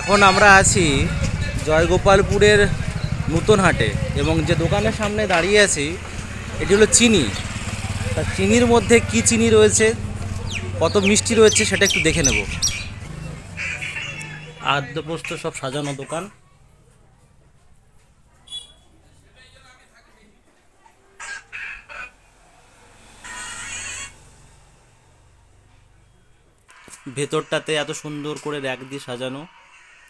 এখন আমরা আছি জয়গোপালপুরের নতুন হাটে এবং যে দোকানের সামনে দাঁড়িয়ে আছি, এটি হলো চিনি। তা চিনির মধ্যে কি চিনি রয়েছে, কত মিষ্টি রয়েছে সেটা একটু দেখে নেব। আদ্যপ্রস্ত সব সাজানো দোকান। ভেতরটাতে এত সুন্দর করে র্যাক দিয়ে সাজানো।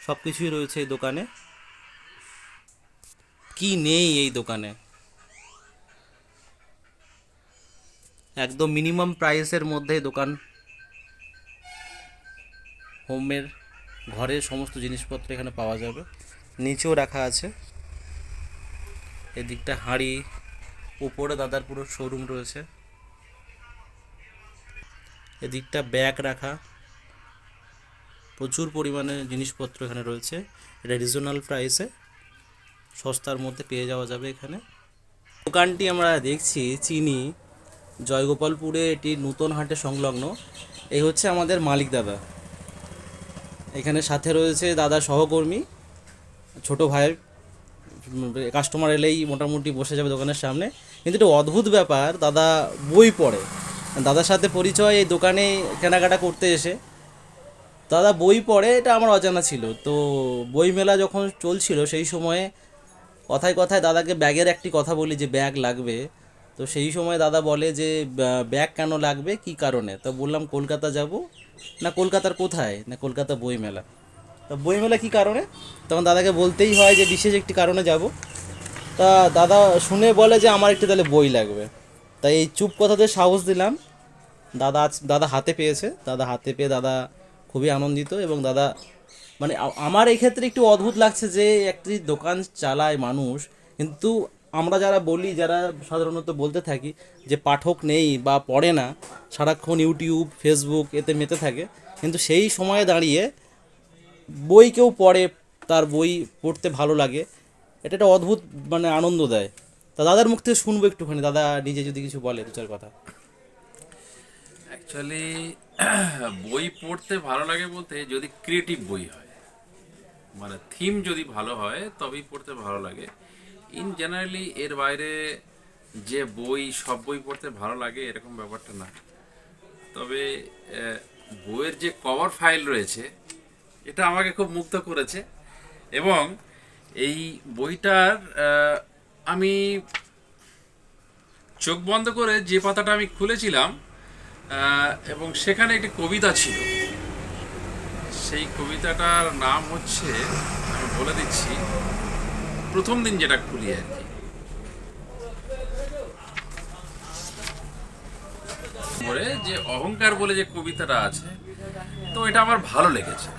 সব কিছুই রয়েছে এই দোকানে। কি নেই এই দোকানে? একদম মিনিমাম প্রাইসের মধ্যে দোকান। হোমের ঘরের সমস্ত জিনিসপত্র এখানে পাওয়া যাবে। নিচেও রাখা আছে। এদিকটা হাঁড়ি, উপরে দাদার পুরো শোরুম রয়েছে। এদিকটা ব্যাগ রাখা। প্রচুর পরিমাণে জিনিসপত্র এখানে রয়েছে। এটা রিজনাল প্রাইসে। সস্তার মধ্যে পেয়ে যাওয়া যাবে এখানে। দোকানটি আমরা দেখছি চিনি, জয়গোপালপুরে এটি নতুন হাটে সংলগ্ন। এই হচ্ছে আমাদের মালিক দাদা। এখানে সাথে রয়েছে দাদা সহকর্মী, ছোট ভাইয়ের কাস্টমার এলেই মোটামুটি বসে যাবে দোকানের সামনে। কিন্তু এটা অদ্ভুত ব্যাপার, দাদা বই পড়ে। দাদার সাথে পরিচয় এই দোকানে কেনাকাটা করতে এসে। দাদা বই পড়ে, এটা আমার অজানা ছিল। তো বই মেলা যখন চলছিল, সেই সময়ে কথায় কথায় দাদাকে ব্যাগের একটি কথা বলি যে, ব্যাগ লাগবে। তো সেই সময় দাদা বলে যে ব্যাগ কেন লাগবে? কি কারণে? তো বললাম, কলকাতা যাব? না, কলকাতার কোথায়? না, কলকাতা বই মেলা। তো বই মেলা কী কারণে? তখন দাদাকে বলতেই হয় যে, বিশেষ একটি কারণে যাব। তা দাদা শুনে বলে যে, আমার একটি তাহলে বই লাগবে। তাই এই চুপ কথাতে সাহস দিলাম। দাদা দাদা হাতে পেয়েছে। দাদা হাতে পেয়ে দাদা খুবই আনন্দিত এবং দাদা মানে আমার এই ক্ষেত্রে একটু অদ্ভুত লাগছে যে একটি দোকান চালায় মানুষ, কিন্তু আমরা যারা বলি, যারা সাধারণত বলতে থাকি যে পাঠক নেই বা পড়ে না, সারাক্ষণ ইউটিউব, ফেসবুক এতে মেতে থাকে, কিন্তু সেই সময়ে দাঁড়িয়ে বই কেউ পড়ে, তার বই পড়তে ভালো লাগে, এটা একটা অদ্ভুত মানে আনন্দ দেয়। তা দাদার মুখ থেকে শুনব একটুখানি, দাদা নিজে যদি কিছু বলে দু চার কথা। অ্যাকচুয়ালি বই পড়তে ভালো লাগে বলতে যদি ক্রিয়েটিভ বই হয় মানে থিম যদি ভালো হয়, তবেই পড়তে ভালো লাগে। ইন জেনারেলি এর বাইরে যে বই, সব বই পড়তে ভালো লাগে, এরকম ব্যাপারটা না। তবে বইয়ের যে কভার ফাইল রয়েছে, এটা আমাকে খুব মুগ্ধ করেছে। এবং এই বইটার আমি চোখ বন্ধ করে যে পাতাটা আমি খুলেছিলাম এবং সেখানে একটি কবিতা ছিল। সেই কবিতাটার নাম হচ্ছে, আমি বলে দিচ্ছি, প্রথম দিন যেটা খুলি আর কি। যে অহংকার বলে যে কবিতাটা আছে, তো এটা আমার ভালো লেগেছে।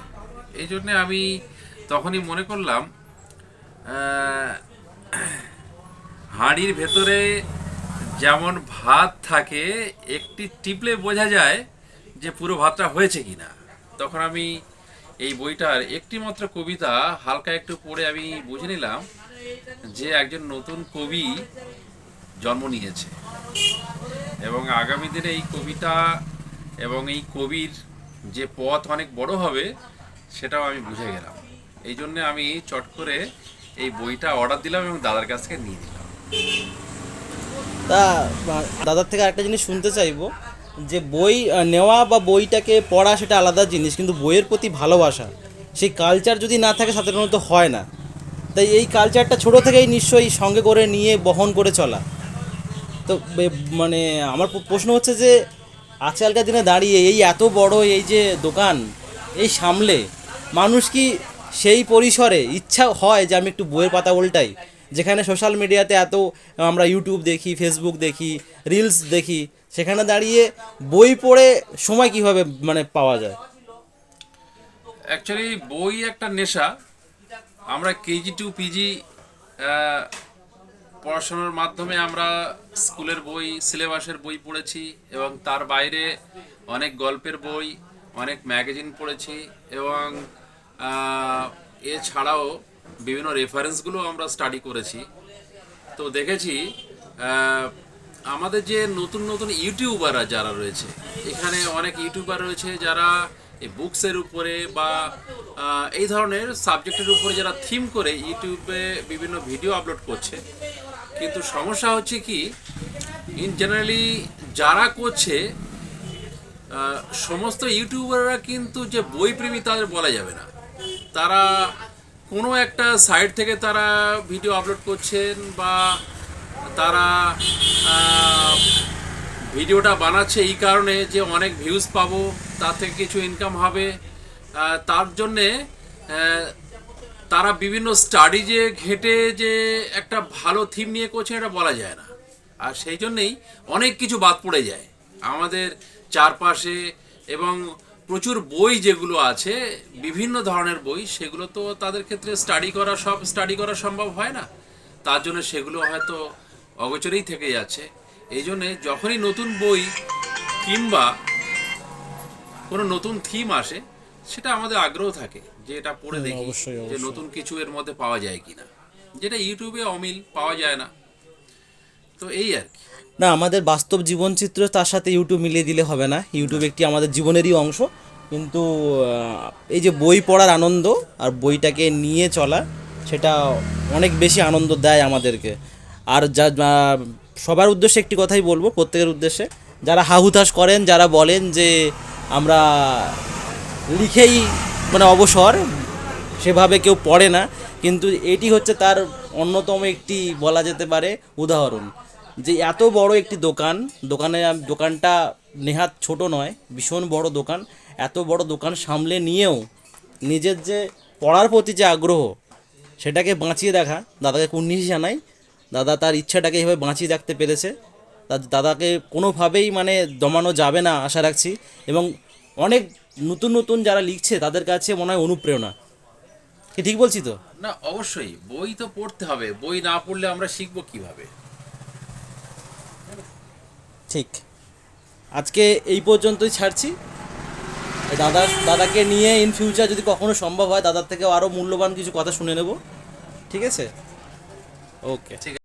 এই জন্যে আমি তখনই মনে করলাম হাঁড়ির ভেতরে যেমন ভাত থাকে, একটি টিপলে বোঝা যায় যে পুরো ভাতটা হয়েছে কিনা। তখন আমি এই বইটার একটি মাত্র কবিতা হালকা একটু পড়ে আমি বুঝে নিলাম যে একজন নতুন কবি জন্ম নিয়েছে। এবং আগামী দিনে এই কবিতা এবং এই কবির যে পথ অনেক বড় হবে, সেটাও আমি বুঝে গেলাম। এই জন্য আমি চট করে এই বইটা অর্ডার দিলাম এবং দাদার কাছ থেকে নিয়ে নিলাম। তা দাদার থেকে আরেকটা জিনিস শুনতে চাইব, যে বই নেওয়া বা বইটাকে পড়া সেটা আলাদা জিনিস, কিন্তু বইয়ের প্রতি ভালোবাসা, সেই কালচার যদি না থাকে সাধারণত হয় না। তাই এই কালচারটা ছোট থেকেই নিশ্চয়ই সঙ্গে করে নিয়ে বহন করে চলা। তো মানে আমার প্রশ্ন হচ্ছে যে, আজকালকার দিনে দাঁড়িয়ে এই এত বড় এই যে দোকান, এই সামলে, মানুষ কি সেই পরিসরে ইচ্ছা হয় যে আমি একটু বইয়ের পাতা উল্টাই? যেখানে সোশ্যাল মিডিয়াতে এত, আমরা ইউটিউব দেখি ফেসবুক দেখি রিলস দেখি, সেখানে দাঁড়িয়ে বই পড়ে সময় কীভাবে মানে পাওয়া যায়? অ্যাকচুয়ালি বই একটা নেশা। আমরা কেজি টু পিজি পড়াশোনার মাধ্যমে আমরা স্কুলের বই, সিলেবাসের বই পড়েছি এবং তার বাইরে অনেক গল্পের বই, অনেক ম্যাগাজিন পড়েছি এবং এছাড়াও বিভিন্ন রেফারেন্সগুলো আমরা স্টাডি করেছি। তো দেখেছি আমাদের যে নতুন নতুন ইউটিউবাররা যারা রয়েছে, এখানে অনেক ইউটিউবার রয়েছে যারা এই বুকসের উপরে বা এই ধরনের সাবজেক্টের উপরে যারা থিম করে ইউটিউবে বিভিন্ন ভিডিও আপলোড করছে। কিন্তু সমস্যা হচ্ছে কি ইন জেনারেলি যারা করছে সমস্ত ইউটিউবাররা কিন্তু যে বই প্রেমী তাদের বলা যাবে না। তারা কোনো একটা সাইট থেকে তারা ভিডিও আপলোড করছেন বা তারা ভিডিওটা বানাচ্ছে এই কারণে যে অনেক ভিউজ পাবো, তার থেকে কিছু ইনকাম হবে। তার জন্যে তারা বিভিন্ন স্টাডি যে ঘেটে যে একটা ভালো থিম নিয়ে করছে এটা বলা যায় না। আর সেই জন্যেই অনেক কিছু বাদ পড়ে যায়। আমাদের চারপাশে এবং প্রচুর বই যেগুলো আছে বিভিন্ন ধরনের বই সেগুলো তো তাদের ক্ষেত্রে স্টাডি করা সব স্টাডি করা সম্ভব হয় না। তার জন্য সেগুলো হয়তো অগোচরেই থেকে যাচ্ছে। এই জন্যে যখনই নতুন বই কিংবা কোনো নতুন থিম আসে সেটা আমাদের আগ্রহ থাকে যে এটা পড়ে দেখি যে নতুন কিছু এর মধ্যে পাওয়া যায় কিনা। যেটা ইউটিউবে অমিল পাওয়া যায় না। তো এই আর কি। না আমাদের বাস্তব জীবনচিত্র তার সাথে ইউটিউব মিলিয়ে দিলে হবে না। ইউটিউব একটি আমাদের জীবনেরই অংশ। কিন্তু এই যে বই পড়ার আনন্দ আর বইটাকে নিয়ে চলা, সেটা অনেক বেশি আনন্দ দেয় আমাদেরকে। আর যা সবার উদ্দেশ্যে একটি কথাই বলব, প্রত্যেকের উদ্দেশ্যে। যারা হাহুতাস করেন, যারা বলেন যে আমরা লিখেই মানে অবসর, সেভাবে কেউ পড়ে না। কিন্তু এটি হচ্ছে তার অন্যতম একটি বলা যেতে পারে উদাহরণ। যে এত বড় একটি দোকান, দোকানে দোকানটা নেহাত ছোট নয়, ভীষণ বড় দোকান। এত বড় দোকান সামলে নিয়েও নিজের যে পড়ার প্রতি যে আগ্রহ, সেটাকে বাঁচিয়ে রাখা দাদাকে কুর্নিশ জানাই। দাদা তার ইচ্ছাটাকে এভাবে বাঁচিয়ে রাখতে পেরেছে। দাদাকে কোনোভাবেই মানে দমানো যাবে না, আশা রাখছি। এবং অনেক নতুন নতুন যারা লিখছে, তাদের কাছে মনে হয় অনুপ্রেরণা। কি ঠিক বলছি তো? না, অবশ্যই। বই তো পড়তে হবে। বই না পড়লে আমরা শিখব কীভাবে? ঠিক। আজকে এই পর্যন্তই ছাড়ছি। দাদা, দাদাকে নিয়ে ইন ফিউচার যদি কখনো সম্ভব হয়, দাদার থেকে আরও মূল্যবান কিছু কথা শুনে নেব। ঠিক আছে? ওকে ঠিক